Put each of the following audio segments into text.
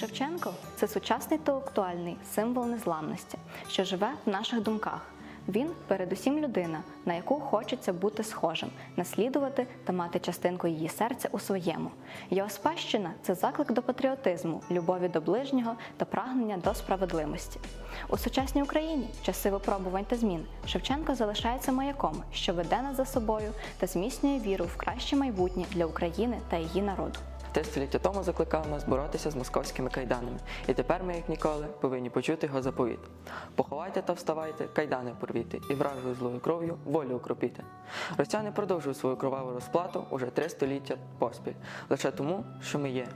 Шевченко це сучасний та актуальний символ незламності, що живе в наших думках. Він передусім людина, на яку хочеться бути схожим, наслідувати та мати частинку її серця у своєму. Його спадщина це заклик до патріотизму, любові до ближнього та прагнення до справедливості. У сучасній Україні, часи випробувань та змін, Шевченко залишається маяком, що веде нас за собою та зміцнює віру в краще майбутнє для України та її народу. Три століття тому закликав нас боротися з московськими кайданами, і тепер ми, як ніколи, повинні почути його заповіт. Поховайте та вставайте, кайдани порвіте, і вражою злою кров'ю волю окропіте. Росіяни продовжують свою кроваву розплату уже три століття поспіль, лише тому, що ми є.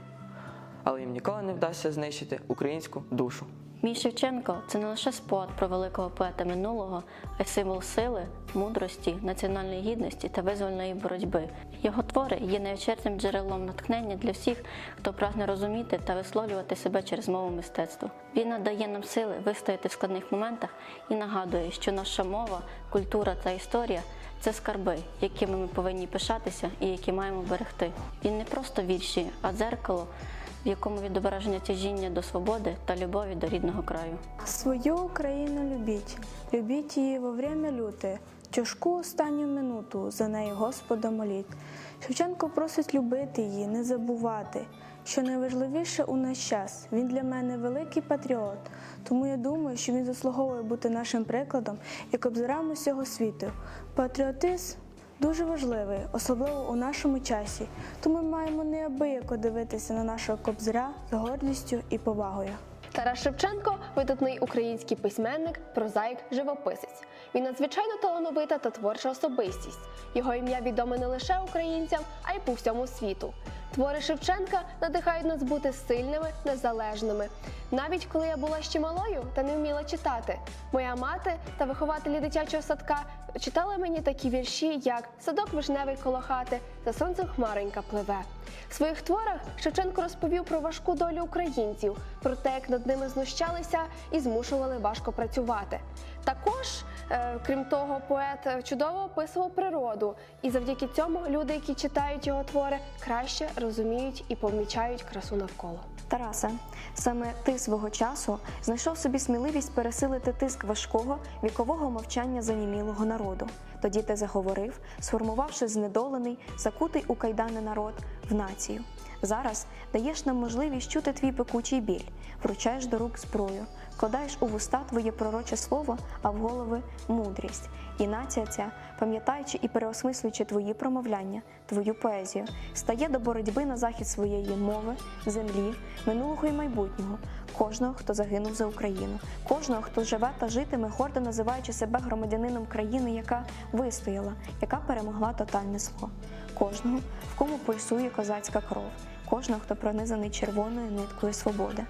Але їм ніколи не вдасться знищити українську душу. Мій Шевченко це не лише спогад про великого поета минулого, а й символ сили, мудрості, національної гідності та визвольної боротьби. Його твори є невичерпним джерелом натхнення для всіх, хто прагне розуміти та висловлювати себе через мову мистецтва. Він надає нам сили вистояти в складних моментах і нагадує, що наша мова, культура та історія це скарби, якими ми повинні пишатися і які маємо берегти. Він не просто вірші, а дзеркало в якому відображення тяжіння до свободи та любові до рідного краю. Свою Україну любіть, любіть її во время люте, тяжку останню минуту за неї Господа моліть. Шевченко просить любити її, не забувати. Що найважливіше у наш час, він для мене великий патріот, тому я думаю, що він заслуговує бути нашим прикладом і кобзарем усього світу. Патріотизм дуже важливий, особливо у нашому часі, тому ми маємо неабияко дивитися на нашого кобзаря з гордістю і повагою. Тарас Шевченко видатний український письменник, прозаїк, живописець. Він надзвичайно талановита та творча особистість. Його ім'я відоме не лише українцям, а й по всьому світу. Твори Шевченка надихають нас бути сильними, незалежними. Навіть коли я була ще малою та не вміла читати, моя мати та вихователі дитячого садка читали мені такі вірші, як Садок вишневий коло хати за сонцем хмаренька пливе. В своїх творах Шевченко розповів про важку долю українців, про те, як над ними знущалися і змушували важко працювати. Також, е, крім того, поет чудово описував природу, і завдяки цьому люди, які читають його твори, краще розуміють і помічають красу навколо. Тарасе, саме ти свого часу знайшов собі сміливість пересилити тиск важкого вікового мовчання занімілого народу. Тоді ти заговорив, сформувавши знедолений, закутий у кайдани народ в націю. Зараз даєш нам можливість чути твій пекучий біль, вручаєш до рук зброю, вкладаєш у вуста твоє пророче слово, а в голови мудрість. І нація ця, пам'ятаючи і переосмислюючи твої промовляння, твою поезію, стає до боротьби на захід своєї мови, землі, минулого і майбутнього, кожного, хто загинув за Україну, кожного, хто живе та житиме, гордо називаючи себе громадянином країни, яка вистояла, яка перемогла тотальне зло, кожного, в кому пульсує козацька кров, кожного, хто пронизаний червоною ниткою свободи.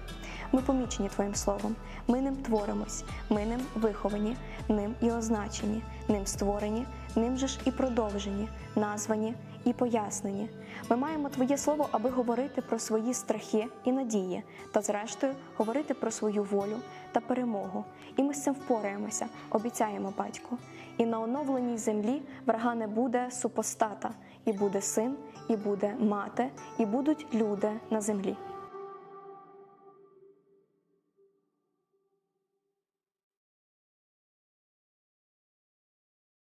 Ми помічені Твоїм словом, ми ним творимось, ми ним виховані, ним і означені, ним створені, ним же ж і продовжені, названі і пояснені. Ми маємо Твоє слово, аби говорити про свої страхи і надії, та зрештою говорити про свою волю та перемогу. І ми з цим впораємося, обіцяємо батьку. І на оновленій землі врага не буде супостата, і буде син, і буде мати, і будуть люди на землі.